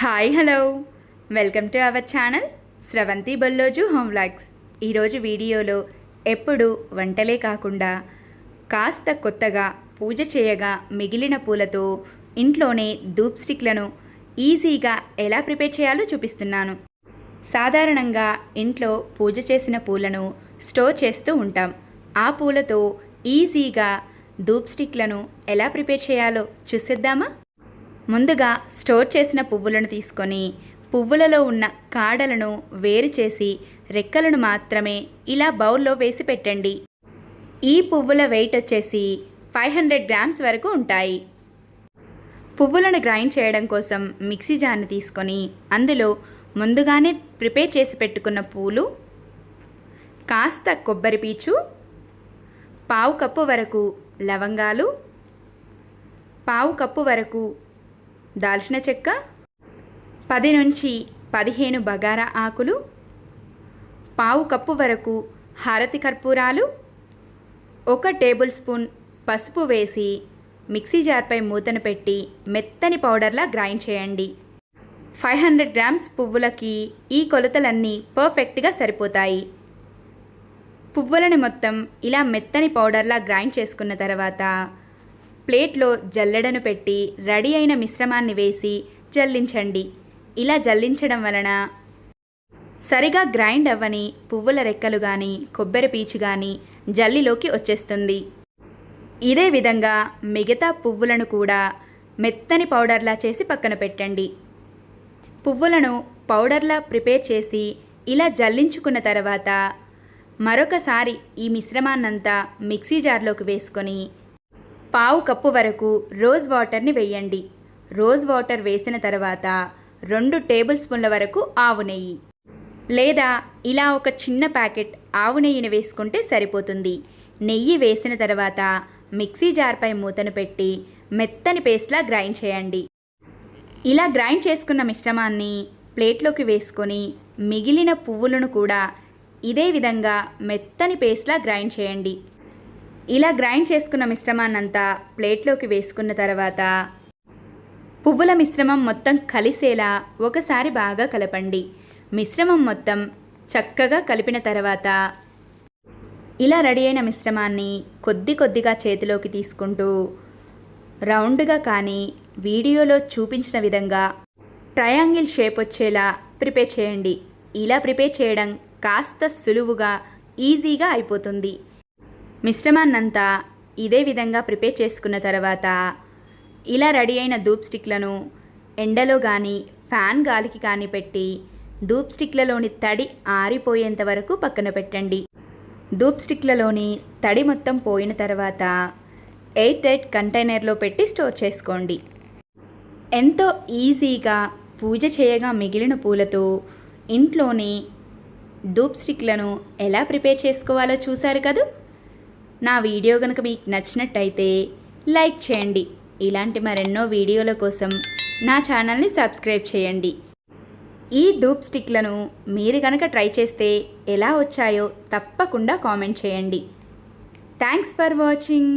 Hi hello welcome to our channel Sravanthi Balloju home vlogs ఈరోజు వీడియోలో ఎప్పుడు వంటలే కాకుండా కాస్త కొత్తగా పూజ చేయగా మిగిలిన పూలతో ఇంట్లోనే ధూప్ స్టిక్లను ఈజీగా ఎలా ప్రిపేర్ చేయాలో చూపిస్తున్నాను. సాధారణంగా ఇంట్లో పూజ చేసిన పూలను స్టోర్ చేస్తూ ఉంటాం. ఆ పూలతో ఈజీగా ధూప్ స్టిక్లను ఎలా ప్రిపేర్ చేయాలో చూసేద్దామా? ముందుగా స్టోర్ చేసిన పువ్వులను తీసుకొని పువ్వులలో ఉన్న కాడలను వేరు చేసి రెక్కలను మాత్రమే ఇలా బౌల్లో వేసి పెట్టండి. ఈ పువ్వుల వెయిట్ వచ్చేసి ఫైవ్ హండ్రెడ్ గ్రామ్స్ వరకు ఉంటాయి. పువ్వులను గ్రైండ్ చేయడం కోసం మిక్సీ జార్ని తీసుకొని అందులో ముందుగానే ప్రిపేర్ చేసి పెట్టుకున్న పూలు కాస్త కొబ్బరి పీచు పావు కప్పు వరకు లవంగాలు పావు కప్పు వరకు దాల్చిన చెక్క పది నుంచి పదిహేను బగారా ఆకులు పావు కప్పు వరకు హారతి కర్పూరాలు ఒక టేబుల్ స్పూన్ పసుపు వేసి మిక్సీ జార్పై మూతను పెట్టి మెత్తని పౌడర్లా గ్రైండ్ చేయండి. ఫైవ్ హండ్రెడ్ గ్రామ్స్ పువ్వులకి ఈ కొలతలన్నీ పర్ఫెక్ట్గా సరిపోతాయి. పువ్వులను మొత్తం ఇలా మెత్తని పౌడర్లా గ్రైండ్ చేసుకున్న తర్వాత ప్లేట్లో జల్లెడను పెట్టి రెడీ అయిన మిశ్రమాన్ని వేసి జల్లించండి. ఇలా జల్లించడం వలన సరిగా గ్రైండ్ అవ్వని పువ్వుల రెక్కలు కానీ కొబ్బరి పీచు కానీ జల్లిలోకి వచ్చేస్తుంది. ఇదే విధంగా మిగతా పువ్వులను కూడా మెత్తని పౌడర్లా చేసి పక్కన పెట్టండి. పువ్వులను పౌడర్లా ప్రిపేర్ చేసి ఇలా జల్లించుకున్న తర్వాత మరొకసారి ఈ మిశ్రమాన్నంతా మిక్సీ జార్లోకి వేసుకొని పావు కప్పు వరకు రోజ్ వాటర్ని వేయండి. రోజ్ వాటర్ వేసిన తర్వాత రెండు టేబుల్ స్పూన్ల వరకు ఆవు నెయ్యి. లేదా ఇలా ఒక చిన్న ప్యాకెట్ ఆవు నెయ్యిని వేసుకుంటే సరిపోతుంది. నెయ్యి వేసిన తర్వాత మిక్సీ జార్పై మూతను పెట్టి మెత్తని పేస్ట్లా గ్రైండ్ చేయండి. ఇలా గ్రైండ్ చేసుకున్న మిశ్రమాన్ని ప్లేట్లోకి వేసుకొని మిగిలిన పువ్వులను కూడా ఇదే విధంగా మెత్తని పేస్ట్లా గ్రైండ్ చేయండి. ఇలా గ్రైండ్ చేసుకున్న మిశ్రమాన్నంతా ప్లేట్లోకి వేసుకున్న తర్వాత పువ్వుల మిశ్రమం మొత్తం కలిసేలా ఒకసారి బాగా కలపండి. మిశ్రమం మొత్తం చక్కగా కలిపిన తర్వాత ఇలా రెడీ అయిన మిశ్రమాన్ని కొద్ది కొద్దిగా చేతిలోకి తీసుకుంటూ రౌండ్గా కానీ వీడియోలో చూపించిన విధంగా ట్రయాంగిల్ షేప్ వచ్చేలా ప్రిపేర్ చేయండి. ఇలా ప్రిపేర్ చేయడం కాస్త సులువుగా ఈజీగా అయిపోతుంది. మిశ్రమాన్నంతా ఇదే విధంగా ప్రిపేర్ చేసుకున్న తర్వాత ఇలా రెడీ అయిన ధూప్ స్టిక్లను ఎండలో కానీ ఫ్యాన్ గాలికి కానీ పెట్టి ధూప్ స్టిక్లలోని తడి ఆరిపోయేంత వరకు పక్కన పెట్టండి. ధూప్ స్టిక్లలోని తడి మొత్తం పోయిన తర్వాత ఎయిట్ ఎయిట్ కంటైనర్లో పెట్టి స్టోర్ చేసుకోండి. ఎంతో ఈజీగా పూజ చేయగా మిగిలిన పూలతో ఇంట్లోని ధూప్ స్టిక్లను ఎలా ప్రిపేర్ చేసుకోవాలో చూశారు కదూ? నా వీడియో కనుక మీకు నచ్చినట్టయితే లైక్ చేయండి. ఇలాంటి మరెన్నో వీడియోల కోసం నా ఛానల్ని సబ్స్క్రైబ్ చేయండి. ఈ ధూప్ స్టిక్లను మీరు కనుక ట్రై చేస్తే ఎలా వచ్చాయో తప్పకుండా కామెంట్ చేయండి. Thanks for watching.